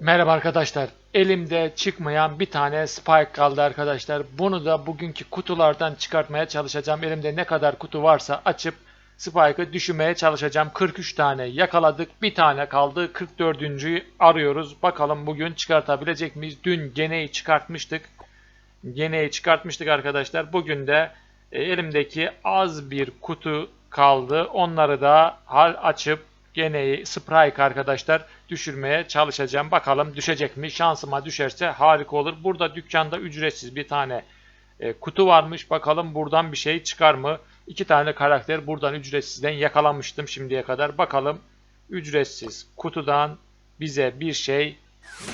Merhaba arkadaşlar. Elimde çıkmayan bir tane Spike kaldı arkadaşlar. Bunu da bugünkü kutulardan çıkartmaya çalışacağım. Elimde ne kadar kutu varsa açıp Spike'ı düşürmeye çalışacağım. 43 tane yakaladık. Bir tane kaldı. 44.'yü arıyoruz. Bakalım bugün çıkartabilecek miyiz? Dün Gene'yi çıkartmıştık. Gene'yi çıkartmıştık arkadaşlar. Bugün de e, elimdeki az bir kutu kaldı. Onları da hal açıp Gene'yi Sprite arkadaşlar düşürmeye çalışacağım. Bakalım düşecek mi? Şansıma düşerse harika olur. Burada dükkanda ücretsiz bir tane e, kutu varmış. Bakalım buradan bir şey çıkar mı? İki tane karakter buradan ücretsizden yakalamıştım şimdiye kadar. Bakalım ücretsiz kutudan bize bir şey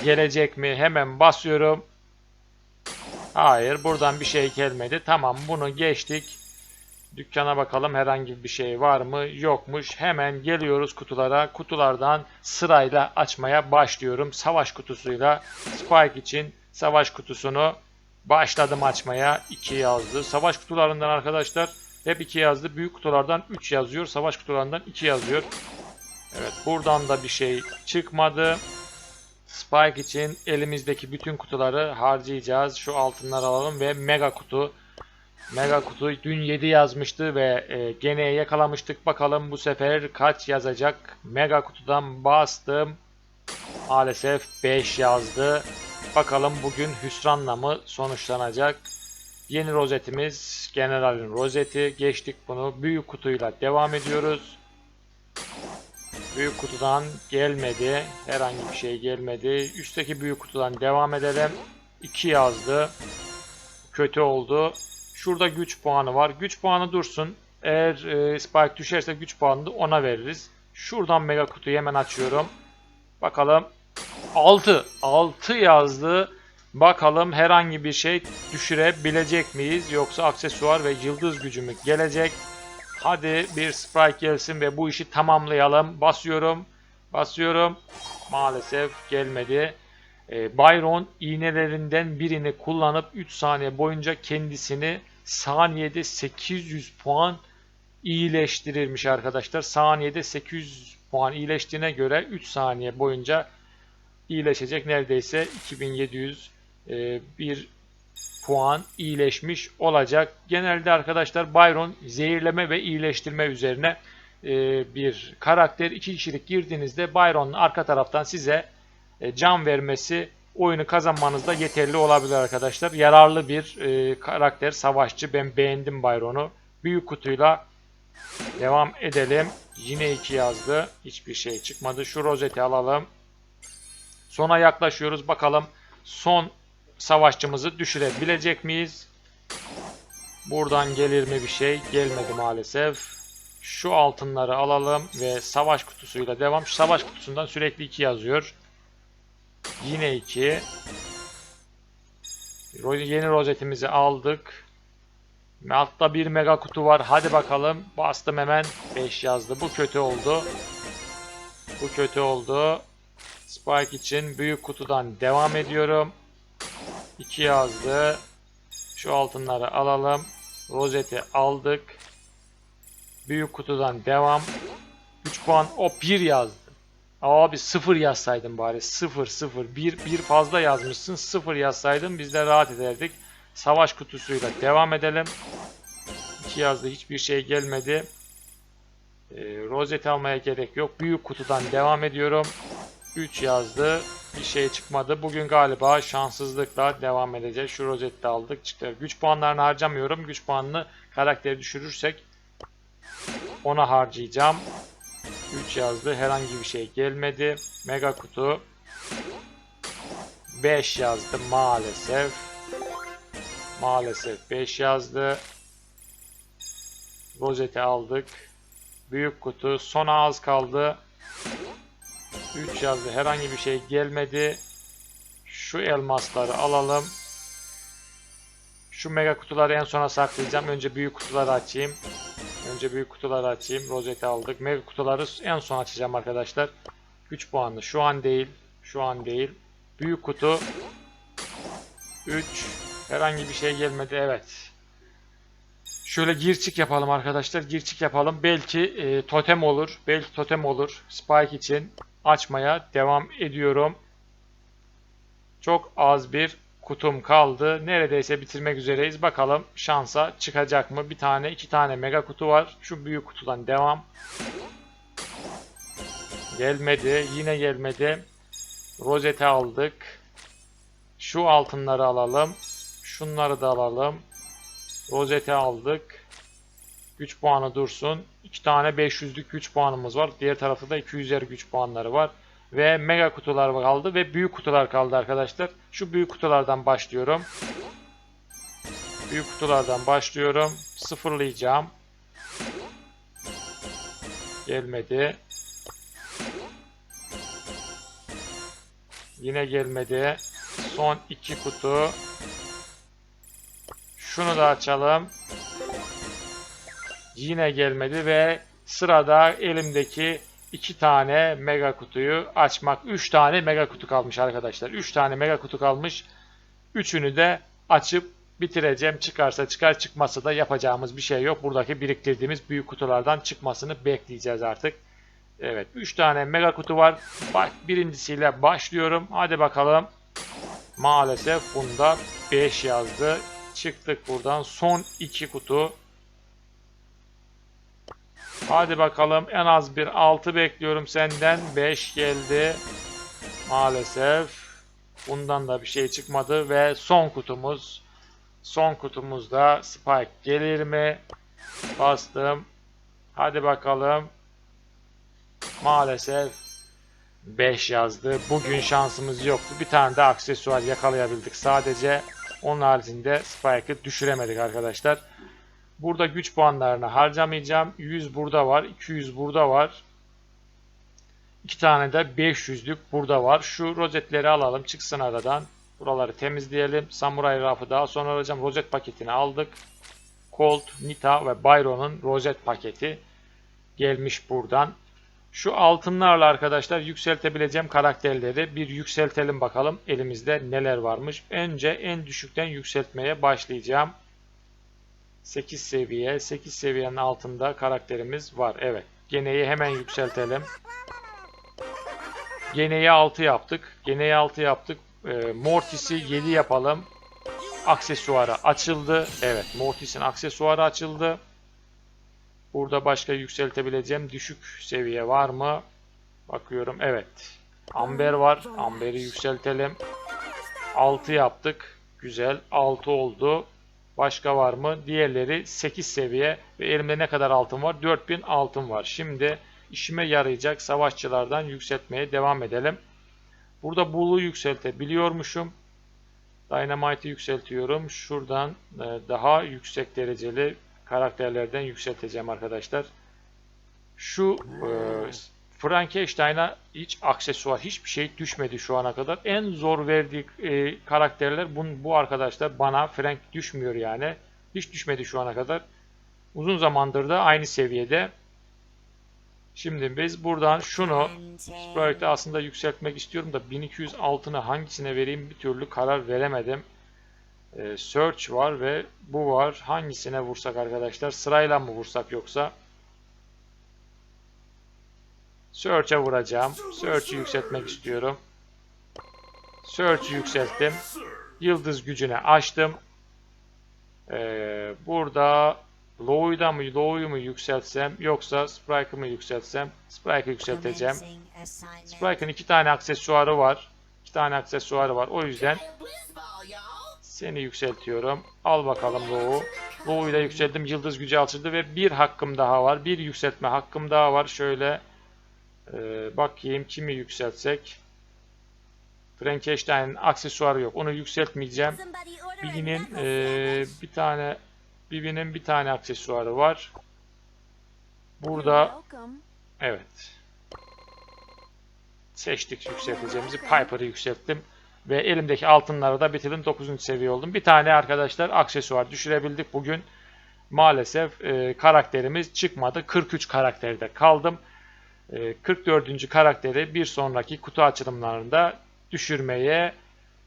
gelecek mi? Hemen basıyorum. Hayır buradan bir şey gelmedi. Tamam bunu geçtik. Dükkana bakalım herhangi bir şey var mı? Yokmuş. Hemen geliyoruz kutulara. Kutulardan sırayla açmaya başlıyorum. Savaş kutusuyla Spike için savaş kutusunu başladım açmaya. 2 yazdı. Savaş kutularından arkadaşlar hep 2 yazdı. Büyük kutulardan 3 yazıyor. Savaş kutularından 2 yazıyor. Evet buradan da bir şey çıkmadı. Spike için elimizdeki bütün kutuları harcayacağız. Şu altınları alalım ve mega kutu. Mega kutu dün 7 yazmıştı ve e, gene yakalamıştık. Bakalım bu sefer kaç yazacak? Mega kutudan bastım. Maalesef 5 yazdı. Bakalım bugün hüsranla mı sonuçlanacak? Yeni rozetimiz General'in rozeti. Geçtik bunu. Büyük kutuyla devam ediyoruz. Büyük kutudan gelmedi. Herhangi bir şey gelmedi. Üstteki büyük kutudan devam edelim. 2 yazdı. Kötü oldu. Şurada güç puanı var. Güç puanı dursun. Eğer e, Spike düşerse güç puanını da ona veririz. Şuradan mega kutuyu hemen açıyorum. Bakalım. 6. 6 yazdı. Bakalım herhangi bir şey düşürebilecek miyiz? Yoksa aksesuar ve yıldız gücü mü gelecek? Hadi bir Sprite gelsin ve bu işi tamamlayalım. Basıyorum. Basıyorum. Maalesef gelmedi. E, Byron iğnelerinden birini kullanıp 3 saniye boyunca kendisini saniyede 800 puan iyileştirirmiş arkadaşlar. Saniyede 800 puan iyileştiğine göre 3 saniye boyunca iyileşecek. Neredeyse 2700 e, bir puan iyileşmiş olacak. Genelde arkadaşlar Byron zehirleme ve iyileştirme üzerine e, bir karakter. iki kişilik girdiğinizde Byron'un arka taraftan size e, can vermesi oyunu kazanmanızda yeterli olabilir arkadaşlar. Yararlı bir e, karakter, savaşçı. Ben beğendim Byron'u. Büyük kutuyla devam edelim. Yine 2 yazdı. Hiçbir şey çıkmadı. Şu rozeti alalım. Sona yaklaşıyoruz. Bakalım son savaşçımızı düşürebilecek miyiz? Buradan gelir mi bir şey? Gelmedi maalesef. Şu altınları alalım ve savaş kutusuyla devam. Şu savaş kutusundan sürekli 2 yazıyor. Yine 2. Yeni rozetimizi aldık. Altta bir mega kutu var. Hadi bakalım. Bastım hemen. 5 yazdı. Bu kötü oldu. Bu kötü oldu. Spike için büyük kutudan devam ediyorum. 2 yazdı. Şu altınları alalım. Rozeti aldık. Büyük kutudan devam. 3 puan. O 1 yazdı. Abi 0 yazsaydın bari. 0 0 1 1 fazla yazmışsın. 0 yazsaydın biz de rahat ederdik. Savaş kutusuyla devam edelim. 2 yazdı. Hiçbir şey gelmedi. Ee, rozet almaya gerek yok. Büyük kutudan devam ediyorum. 3 yazdı. Bir şey çıkmadı. Bugün galiba şanssızlıkla devam edeceğiz. Şu rozeti de aldık. Çıktı. Güç puanlarını harcamıyorum. Güç puanını karakteri düşürürsek ona harcayacağım. 3 yazdı. Herhangi bir şey gelmedi. Mega kutu 5 yazdı maalesef. Maalesef 5 yazdı. Rozeti aldık. Büyük kutu sona az kaldı. 3 yazdı. Herhangi bir şey gelmedi. Şu elmasları alalım. Şu mega kutuları en sona saklayacağım. Önce büyük kutuları açayım. Önce büyük kutuları açayım. Rozeti aldık. Mega kutuları en son açacağım arkadaşlar. Güç puanlı. Şu an değil. Şu an değil. Büyük kutu. 3. Herhangi bir şey gelmedi. Evet. Şöyle girçik yapalım arkadaşlar. Girçik yapalım. Belki e, totem olur. Belki totem olur. Spike için açmaya devam ediyorum. Çok az bir kutum kaldı. Neredeyse bitirmek üzereyiz. Bakalım şansa çıkacak mı? Bir tane, iki tane mega kutu var. Şu büyük kutudan devam. Gelmedi. Yine gelmedi. Rozete aldık. Şu altınları alalım. Şunları da alalım. Rozete aldık. Güç puanı dursun. 2 tane 500'lük güç puanımız var. Diğer tarafta da 200'er güç puanları var. Ve mega kutular kaldı ve büyük kutular kaldı arkadaşlar. Şu büyük kutulardan başlıyorum. Büyük kutulardan başlıyorum. Sıfırlayacağım. Gelmedi. Yine gelmedi. Son iki kutu. Şunu da açalım. Yine gelmedi ve sırada elimdeki iki tane mega kutuyu açmak. Üç tane mega kutu kalmış arkadaşlar. Üç tane mega kutu kalmış. Üçünü de açıp bitireceğim. Çıkarsa çıkar çıkmazsa da yapacağımız bir şey yok. Buradaki biriktirdiğimiz büyük kutulardan çıkmasını bekleyeceğiz artık. Evet 3 tane mega kutu var. Bak birincisiyle başlıyorum. Hadi bakalım. Maalesef bunda 5 yazdı. Çıktık buradan. Son 2 kutu. Hadi bakalım en az bir 6 bekliyorum senden. 5 geldi. Maalesef. Bundan da bir şey çıkmadı ve son kutumuz. Son kutumuzda Spike gelir mi? Bastım. Hadi bakalım. Maalesef 5 yazdı. Bugün şansımız yoktu. Bir tane de aksesuar yakalayabildik sadece. Onun haricinde Spike'ı düşüremedik arkadaşlar. Burada güç puanlarını harcamayacağım. 100 burada var. 200 burada var. 2 tane de 500'lük burada var. Şu rozetleri alalım. Çıksın aradan. Buraları temizleyelim. Samuray rafı daha sonra alacağım. Rozet paketini aldık. Colt, Nita ve Byron'un rozet paketi gelmiş buradan. Şu altınlarla arkadaşlar yükseltebileceğim karakterleri bir yükseltelim bakalım elimizde neler varmış. Önce en düşükten yükseltmeye başlayacağım. 8 seviye. 8 seviyenin altında karakterimiz var. Evet. Geneyi hemen yükseltelim. Geneyi 6 yaptık. Geneyi 6 yaptık. E, Mortis'i 7 yapalım. Aksesuarı açıldı. Evet. Mortis'in aksesuarı açıldı. Burada başka yükseltebileceğim düşük seviye var mı? Bakıyorum. Evet. Amber var. Amber'i yükseltelim. 6 yaptık. Güzel. 6 oldu. Başka var mı? Diğerleri 8 seviye ve elimde ne kadar altın var? 4000 altın var. Şimdi işime yarayacak savaşçılardan yükseltmeye devam edelim. Burada Bull'u yükseltebiliyormuşum. Dynamite'ı yükseltiyorum. Şuradan e, daha yüksek dereceli karakterlerden yükselteceğim arkadaşlar. Şu e, Frankenstein'a hiç aksesuar, hiçbir şey düşmedi şu ana kadar. En zor verdiği e, karakterler bu, bu arkadaşlar bana Frank düşmüyor yani. Hiç düşmedi şu ana kadar. Uzun zamandır da aynı seviyede. Şimdi biz buradan şunu Sprite'ı aslında yükseltmek istiyorum da 1200 altına hangisine vereyim bir türlü karar veremedim. Ee, search var ve bu var. Hangisine vursak arkadaşlar? Sırayla mı vursak yoksa? Search'e vuracağım. Search'ü yükseltmek istiyorum. Search'ü yükselttim. Yıldız gücüne açtım. Ee, burada Low'yu mı Low'yu mu yükseltsem yoksa Sprite'ı mı yükseltsem Sprite'ı yükselteceğim. Sprite'ın iki tane aksesuarı var. İki tane aksesuarı var. O yüzden seni yükseltiyorum. Al bakalım Low'u. Low'u da yükselttim. Yıldız gücü açıldı ve bir hakkım daha var. Bir yükseltme hakkım daha var. Şöyle ee, bakayım kimi yükseltsek. Frankenstein'in aksesuarı yok. Onu yükseltmeyeceğim. Bibi'nin e, bir tane Bibi'nin bir tane aksesuarı var. Burada evet. Seçtik yükselteceğimizi. Piper'ı yükselttim. Ve elimdeki altınları da bitirdim. 9. seviye oldum. Bir tane arkadaşlar aksesuar düşürebildik bugün. Maalesef e, karakterimiz çıkmadı. 43 karakterde kaldım. 44. Ee, karakteri bir sonraki kutu açılımlarında düşürmeye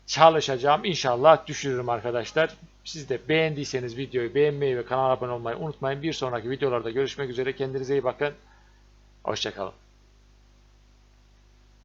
çalışacağım. İnşallah düşürürüm arkadaşlar. Siz de beğendiyseniz videoyu beğenmeyi ve kanala abone olmayı unutmayın. Bir sonraki videolarda görüşmek üzere. Kendinize iyi bakın. Hoşçakalın.